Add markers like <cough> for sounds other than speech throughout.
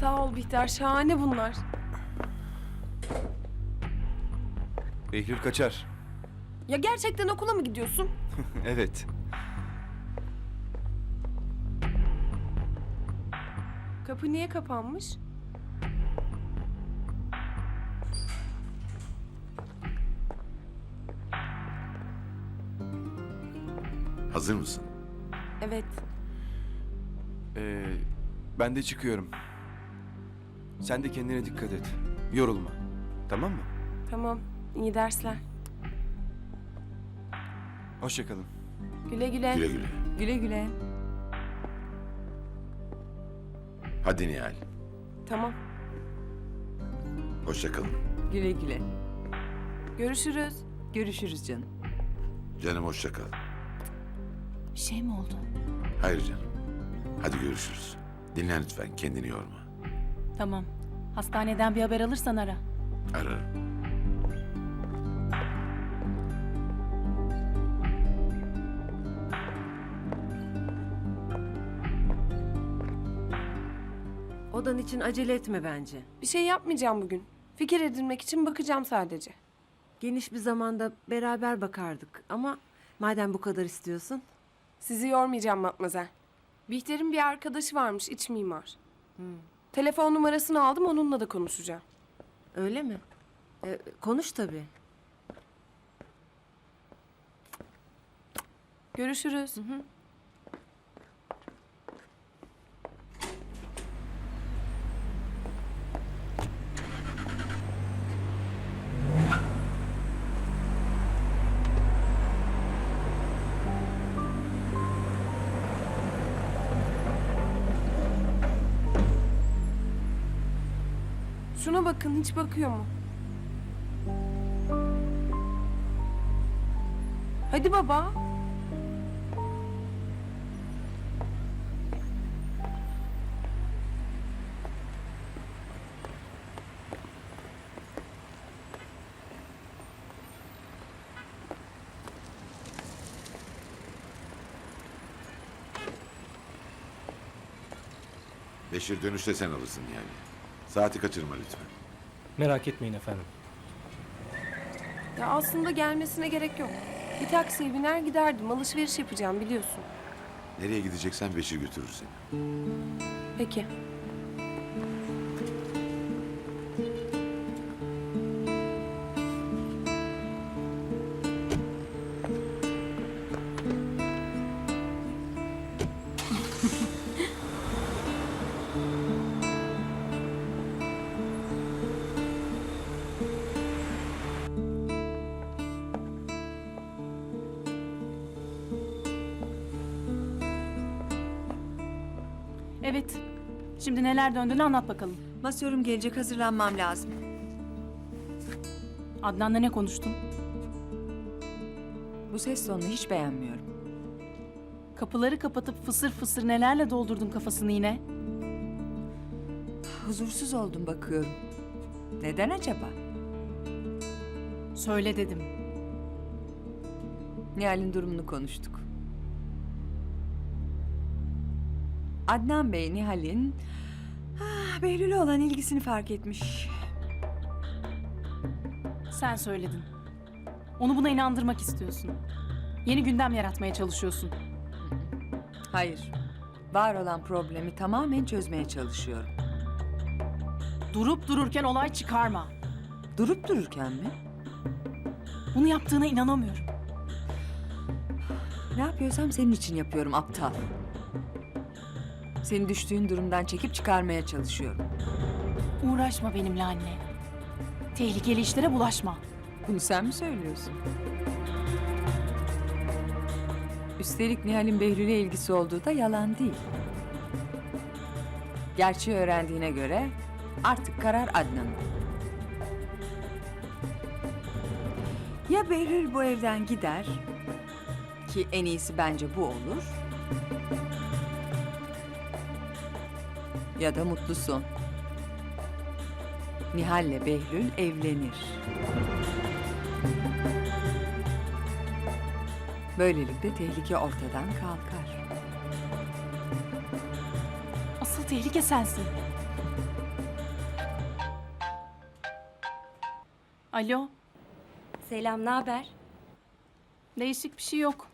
Sağ ol Bihter. Şahane bunlar. Behlül kaçar. Ya gerçekten okula mı gidiyorsun? <laughs> evet. Kapı niye kapanmış? Hazır mısın? Evet. Ee, ben de çıkıyorum. Sen de kendine dikkat et. Yorulma. Tamam mı? Tamam. İyi dersler. Hoşçakalın. Güle güle. Güle güle. Güle güle. Hadi Nihal. Tamam. Hoşça kalın. Güle güle. Görüşürüz. Görüşürüz canım. Canım hoşça kal. Bir şey mi oldu? Hayır canım. Hadi görüşürüz. Dinlen lütfen kendini yorma. Tamam. Hastaneden bir haber alırsan ara. Ararım. Odan için acele etme bence. Bir şey yapmayacağım bugün. Fikir edinmek için bakacağım sadece. Geniş bir zamanda beraber bakardık ama madem bu kadar istiyorsun. Sizi yormayacağım Matmazel. Bihter'in bir arkadaşı varmış iç mimar. Telefon numarasını aldım onunla da konuşacağım. Öyle mi? Ee, konuş tabii. Görüşürüz. Şuna bakın hiç bakıyor mu? Hadi baba. Beşir dönüşte sen alırsın yani. Saati kaçırma lütfen. Merak etmeyin efendim. Ya aslında gelmesine gerek yok. Bir taksiye biner giderdim. Alışveriş yapacağım biliyorsun. Nereye gideceksen Beşir götürür seni. Peki. Evet. Şimdi neler döndüğünü anlat bakalım. Masörüm gelecek hazırlanmam lazım. Adnan'la ne konuştun? Bu ses tonunu hiç beğenmiyorum. Kapıları kapatıp fısır fısır nelerle doldurdun kafasını yine? Huzursuz oldum bakıyorum. Neden acaba? Söyle dedim. Nihal'in durumunu konuştuk. Adnan Bey Nihal'in ah, Behlül'e olan ilgisini fark etmiş. Sen söyledin. Onu buna inandırmak istiyorsun. Yeni gündem yaratmaya çalışıyorsun. Hayır. Var olan problemi tamamen çözmeye çalışıyorum. Durup dururken olay çıkarma. Durup dururken mi? Bunu yaptığına inanamıyorum. Ne yapıyorsam senin için yapıyorum aptal. Seni düştüğün durumdan çekip çıkarmaya çalışıyorum. Uğraşma benimle anne. Tehlikeli işlere bulaşma. Bunu sen mi söylüyorsun? Üstelik Nihal'in Behlül'e ilgisi olduğu da yalan değil. Gerçeği öğrendiğine göre artık karar Adnan'ın. Ya Behlül bu evden gider ki en iyisi bence bu olur. ya da mutlu son. Nihal'le Behlül evlenir. Böylelikle tehlike ortadan kalkar. Asıl tehlike sensin. Alo, Selam, ne haber? değişik bir şey yok.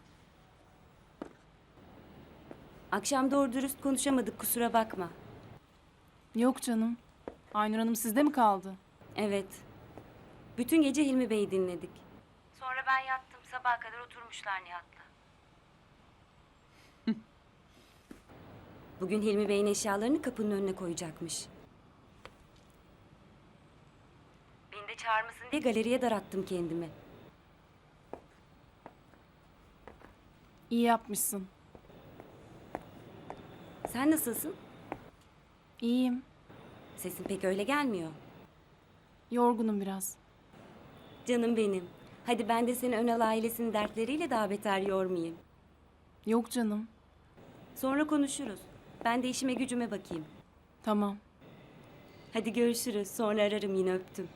Akşam doğru dürüst konuşamadık, kusura bakma. Yok canım. Aynur Hanım sizde mi kaldı? Evet. Bütün gece Hilmi Bey'i dinledik. Sonra ben yattım, sabaha kadar oturmuşlar Nihat'la. <laughs> Bugün Hilmi Bey'in eşyalarını kapının önüne koyacakmış. Beni de çağırmasın diye galeriye darattım kendimi. İyi yapmışsın. Sen nasılsın? İyiyim. Sesin pek öyle gelmiyor. Yorgunum biraz. Canım benim. Hadi ben de seni Önal ailesinin dertleriyle daha beter yormayayım. Yok canım. Sonra konuşuruz. Ben de işime gücüme bakayım. Tamam. Hadi görüşürüz. Sonra ararım yine öptüm.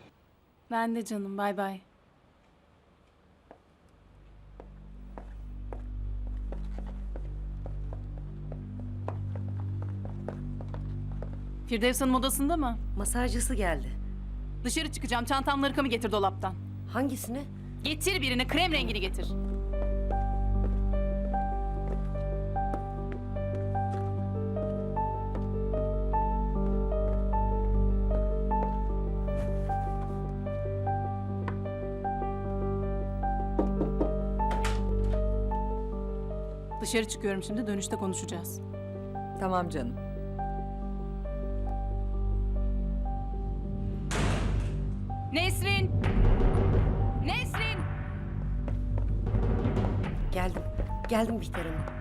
Ben de canım. Bay bay. Firdevs Hanım odasında mı? Masajcısı geldi. Dışarı çıkacağım. Çantamları kamı getir dolaptan. Hangisini? Getir birini. Krem rengini getir. Dışarı çıkıyorum şimdi. Dönüşte konuşacağız. Tamam canım. Geldim. Geldim Bihter Hanım.